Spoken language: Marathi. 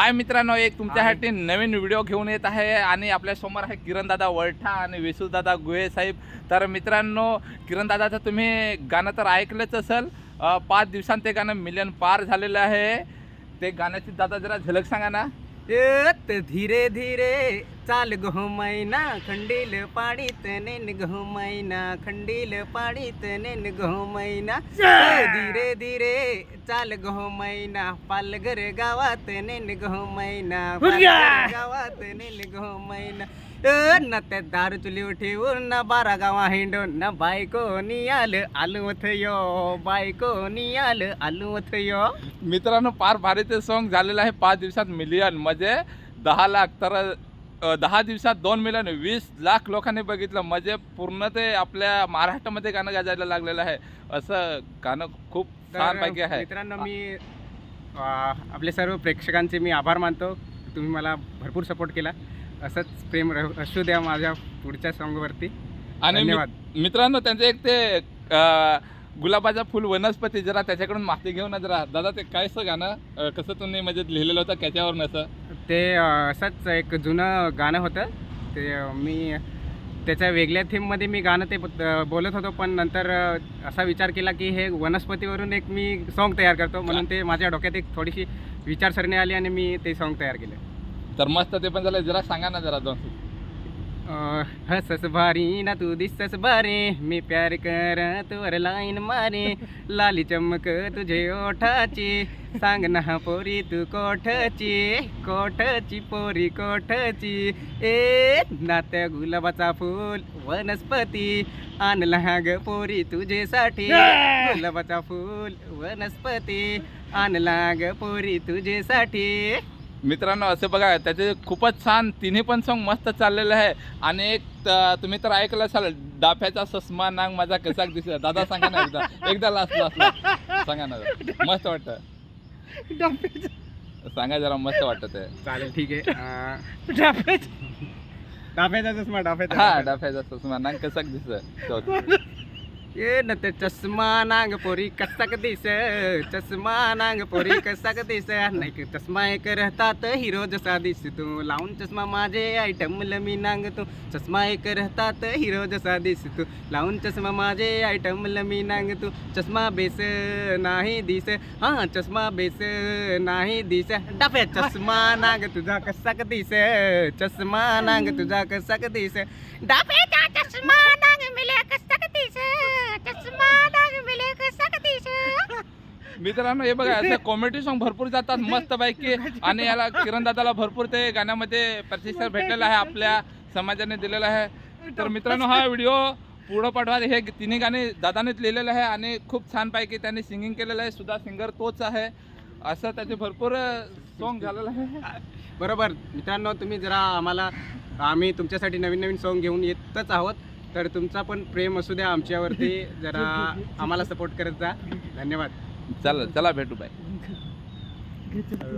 हाय मित्रांनो एक तुमच्यासाठी नवीन व्हिडिओ घेऊन येत आहे आणि आपल्यासमोर आहे किरणदादा वळठा आणि विसूदादा गुहे साहेब. तर मित्रांनो किरणदादाचं तुम्ही गाणं तर ऐकलंच असेल. पाच दिवसांत ते गाणं मिलियन पार झालेलं आहे. ते गाण्याची दादा जरा झलक सांगा ना. धीरे धीरे चाल गो मैना खंडील पाडीत नेन गो मैना खंडील पाडीत नेन गो मैना. धीरे धीरे चाल गो मैना पालघर गावात नेन गो मैना पालघर गावात नेन गो मैना. अ, न त्या दारू चुली ठेवून न बारा गावा हिंडून न बायको नियाल आलू यो बायको नियाल आलू यो. मित्रांनो फार भारी ते सॉन्ग झालेलं आहे. पाच दिवसात मिलियन म्हणजे दहा लाख तर दहा दिवसात दोन मिलियन वीस लाख लोकांनी बघितलं. म्हणजे पूर्ण ते आपल्या महाराष्ट्रामध्ये गाणं गाजायला लागलेलं आहे. असं गाणं खूप छानपैकी आहे. मित्रांनो मी आपले सर्व प्रेक्षकांचे मी आभार मानतो. तुम्ही मला भरपूर सपोर्ट केला. असंच प्रेम असू द्या माझ्या पुढच्या सॉंगवरती आणि मित्रांनो त्यांचे एक ते गुलाबाचा फुल वनस्पती जरा त्याच्याकडून माहिती घेऊ ना जरा. दादा ते काय असं गाणं कसं तुम्ही म्हणजे लिहिलेलं होतं त्याच्यावर नसं ते असंच एक जुनं गाणं होतं. ते मी त्याच्या वेगळ्या थीममध्ये मी गाणं ते बोलत होतो पण नंतर असा विचार केला की हे वनस्पतीवरून एक मी सॉन्ग तयार करतो. म्हणून ते माझ्या डोक्यात एक थोडीशी विचारसरणी आली आणि मी ते सॉन्ग तयार केलं. तर मस्त ते पण झालं. जरा सांगा ना जरा दोन. हसस भारी ना तू दिसस भारी मी प्यार कर तुवर लाईन मारे. लाली चमक तुझे ओठाची सांग ना पोरी तू कोठची कोठची पोरी कोठची? ए नात्या गुलाबाचा फूल वनस्पती आणला ग पोरी तुझेसाठी. गुलाबाचा फूल वनस्पती आणला ग पोरी तुझेसाठी. मित्रांनो असे बघा त्याचे खूपच छान तिन्ही पण सॉन्ग मस्त चाललेलं आहे. आणि एक त- तुम्ही तर ऐकलं असाल डाफ्याचा सस्मा नांग माझा कसा दिसत दादा सांगा ना एकदा. एकदा लास्ट लास्ट सांगा ना. मस्त वाटतं. सांगा जरा मस्त वाटतं ते. चालेल ठीक आहे. डाफ्याचा चष्मा डाफ्याचा. हा डाफ्याचा सस्मा नांग कसा दिसत ये न ते चष्मा नांग पोरी कसाक दिस चष्मा नांग पोरी कसाक दिस नाही की चष्मा एक राहतात हिरो जसा दिस तू। लावून चष्मा माझे आयटम मी नांग तू। चष्मा एक राहतात हिरो जसा दिस तू। लावून चष्मा माझे आयटम मी नांग तू। चष्मा बेस नाही दिस। हा चष्मा बेस नाही दिस। डाफ्या चष्मा नांग तुझा कसाक दिस चष्मा नांग तुझा नांग मिले कसाक दिस चष्मा नांग मिले कसाक दिस मित्रांनो हे बघा असे कॉमेडी सॉन्ग भरपूर जातात मस्त पैकी आणि याला किरण दादाला भरपूर ते गाण्यामध्ये प्रतिसाद भेटलेला आहे आपल्या समाजाने दिलेला आहे. तर मित्रांनो हा व्हिडिओ पुढं पाठवा. हे तिन्ही गाणे दादानेच लिहिलेलं आहे आणि खूप छानपैकी त्यांनी सिंगिंग केलेलं आहे. सुद्धा सिंगर तोच आहे. असं त्याचे भरपूर सॉन्ग झालेलं आहे. बरोबर. मित्रांनो तुम्ही जरा आम्हाला आम्ही तुमच्यासाठी नवीन नवीन सॉन्ग घेऊन येतच आहोत. तर तुमचा पण प्रेम असू द्या आमच्यावरती. जरा आम्हाला सपोर्ट करत जा. धन्यवाद. चला चला भेटू बाय.